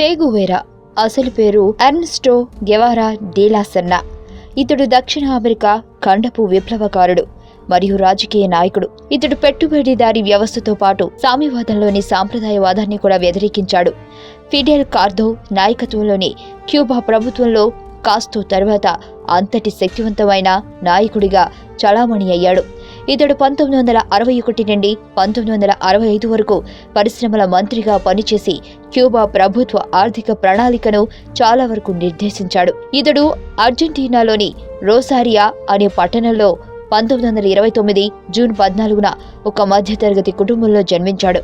సేగువేరా. అసలు పేరు ఎర్నస్టో గెవారా డీలాసన్నా ఇతడు దక్షిణ అమెరికా ఖండపు విప్లవకారుడు మరియు రాజకీయ నాయకుడు. ఇతడు పెట్టుబడిదారీ వ్యవస్థతో పాటు సామ్యవాదంలోని సాంప్రదాయవాదాన్ని కూడా వ్యతిరేకించాడు. ఫిడెల్ కార్దో నాయకత్వంలోని క్యూబా ప్రభుత్వంలో కాస్తో తర్వాత అంతటి శక్తివంతమైన నాయకుడిగా చలామణి అయ్యాడు. ఇతడు పంతొమ్మిది వందల అరవై ఒకటి నుండి పంతొమ్మిది వందల అరవై ఐదు వరకు పరిశ్రమల మంత్రిగా పనిచేసి క్యూబా ప్రభుత్వ ఆర్థిక ప్రణాళికను చాలా వరకు నిర్దేశించాడు. ఇతడు అర్జెంటీనాలోని రోసారియా అనే పట్టణంలో పంతొమ్మిది వందల ఇరవై తొమ్మిది జూన్ పద్నాలుగున ఒక మధ్యతరగతి కుటుంబంలో జన్మించాడు.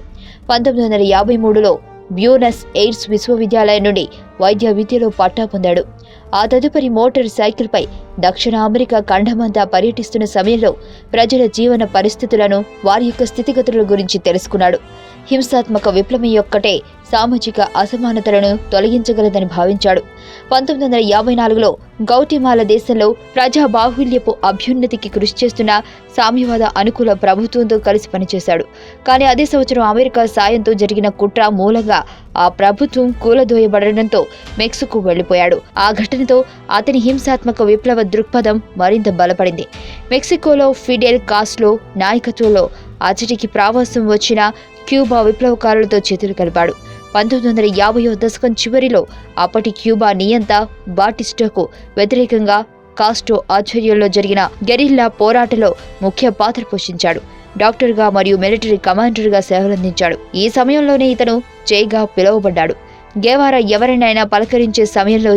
పంతొమ్మిది వందల యాభై మూడులో బ్యూనస్ ఎయిర్స్ విశ్వవిద్యాలయం నుండి వైద్య విద్యలో పట్టా పొందాడు. ఆ తదుపరి మోటార్ సైకిల్పై దక్షిణ అమెరికా ఖండమంతా పర్యటిస్తున్న సమయంలో ప్రజల జీవన పరిస్థితులను వారి యొక్క స్థితిగతుల గురించి తెలుసుకున్నాడు. హింసాత్మక విప్లవం యొక్కటే సామాజిక అసమానతలను తొలగించగలదని భావించాడు. పంతొమ్మిది వందల యాభై నాలుగులో గౌటిమాల దేశంలో ప్రజా బాహుల్యపు అభ్యున్నతికి కృషి చేస్తున్న సామ్యవాద అనుకూల ప్రభుత్వంతో కలిసి పనిచేశాడు. కానీ అదే సంవత్సరం అమెరికా సాయంతో జరిగిన కుట్ర మూలంగా ఆ ప్రభుత్వం కూలదోయబడడంతో మెక్సికో వెళ్ళిపోయాడు ఆ ఘటనతో అతని హింసాత్మక విప్లవ దృక్పథం మరింత బలపడింది. మెక్సికోలో ఫిడెల్ కాస్లో నాయకత్వంలో అతడికి ప్రావాసం వచ్చిన క్యూబా విప్లవకారులతో చేతులు కలిపాడు. పంతొమ్మిది వందల యాభైవ దశకం చివరిలో అప్పటి క్యూబా నియంత బాటిస్టోకు వ్యతిరేకంగా కాస్టో ఆధ్వర్యంలో జరిగిన గెరిల్లా పోరాటంలో ముఖ్య పాత్ర పోషించాడు. డాక్టర్గా మరియు మిలిటరీ కమాండర్గా సేవలందించాడు. ఈ సమయంలోనే ఇతను చేగా పిలువబడ్డాడు. గేవారా ఎవరినైనా పలకరించే సమయంలో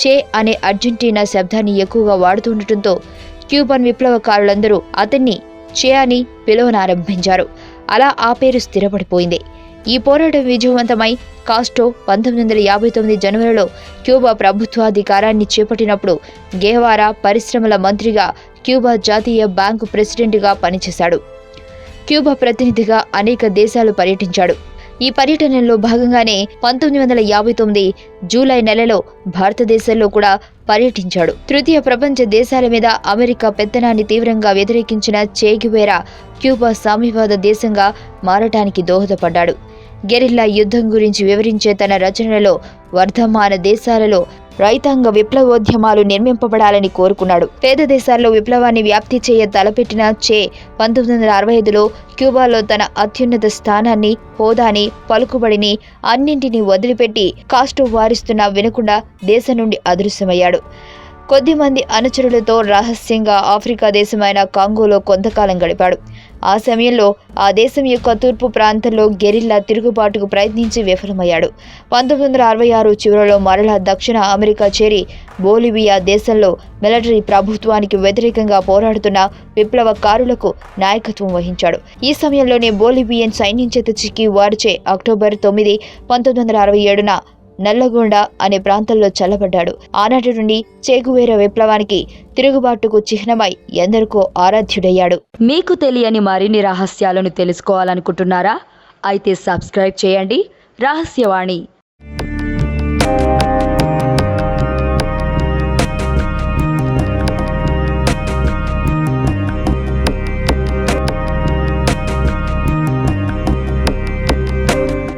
చే అనే అర్జెంటీనా శబ్దాన్ని ఎక్కువగా వాడుతుండటంతో క్యూబన్ విప్లవకారులందరూ అతన్ని చే అని పిలవనారంభించారు. అలా ఆ పేరు స్థిరపడిపోయింది. ఈ పోరాటం విజయవంతమై కాస్టో పంతొమ్మిది వందల యాభై తొమ్మిది జనవరిలో క్యూబా ప్రభుత్వాధికారాన్ని చేపట్టినప్పుడు గేవారా పరిశ్రమల మంత్రిగా క్యూబా జాతీయ బ్యాంకు ప్రెసిడెంట్గా పనిచేశాడు. క్యూబా ప్రతినిధిగా అనేక దేశాలు పర్యటించాడు. ఈ పర్యటనలో భాగంగానే పంతొమ్మిది వందల యాభై తొమ్మిది జూలై నెలలో భారతదేశంలో కూడా పర్యటించాడు. తృతీయ ప్రపంచ దేశాల మీద అమెరికా పెత్తనాన్ని తీవ్రంగా వ్యతిరేకించిన చేగివేరా క్యూబా సామ్యవాద దేశంగా మారటానికి దోహదపడ్డాడు. గెరిల్లా యుద్ధం గురించి వివరించే తన రచనలలో వర్ధమాన దేశాలలో రైతాంగ విప్లవోద్యమాలు నిర్మింపబడాలని కోరుకున్నాడు. పేద దేశాల్లో విప్లవాన్ని వ్యాప్తి చేయ తలపెట్టిన చే పంతొమ్మిది వందల అరవై ఐదులో క్యూబాలో తన అత్యున్నత స్థానాన్ని హోదాని పలుకుబడిని అన్నింటినీ వదిలిపెట్టి కాస్టో వారిస్తున్నా వినకుండా దేశం నుండి అదృశ్యమయ్యాడు. కొద్దిమంది అనుచరులతో రహస్యంగా ఆఫ్రికా దేశమైన కాంగోలో కొంతకాలం గడిపాడు. ఆ సమయంలో ఆ దేశం యొక్క తూర్పు ప్రాంతంలో గెరిల్లా తిరుగుబాటుకు ప్రయత్నించి విఫలమయ్యాడు. పంతొమ్మిది వందల అరవై ఆరు చివరిలో మరలా దక్షిణ అమెరికా చేరి బోలివియా దేశంలో మిలిటరీ ప్రభుత్వానికి వ్యతిరేకంగా పోరాడుతున్న విప్లవకారులకు నాయకత్వం వహించాడు. ఈ సమయంలోనే బోలివియన్ సైన్యం చేత చిక్కి వారిచే అక్టోబర్ తొమ్మిది పంతొమ్మిది వందల అరవై ఏడున నల్లగొండ అనే ప్రాంతంలో చల్లబడ్డాడు. ఆనాటి నుండి చేగువేర విప్లవానికి తిరుగుబాటుకు చిహ్నమై ఎందరికో ఆరాధ్యుడయ్యాడు. మీకు తెలియని మరిన్ని రహస్యాలను తెలుసుకోవాలనుకుంటున్నారా? అయితే సబ్స్క్రైబ్ చేయండి. రహస్యవాణి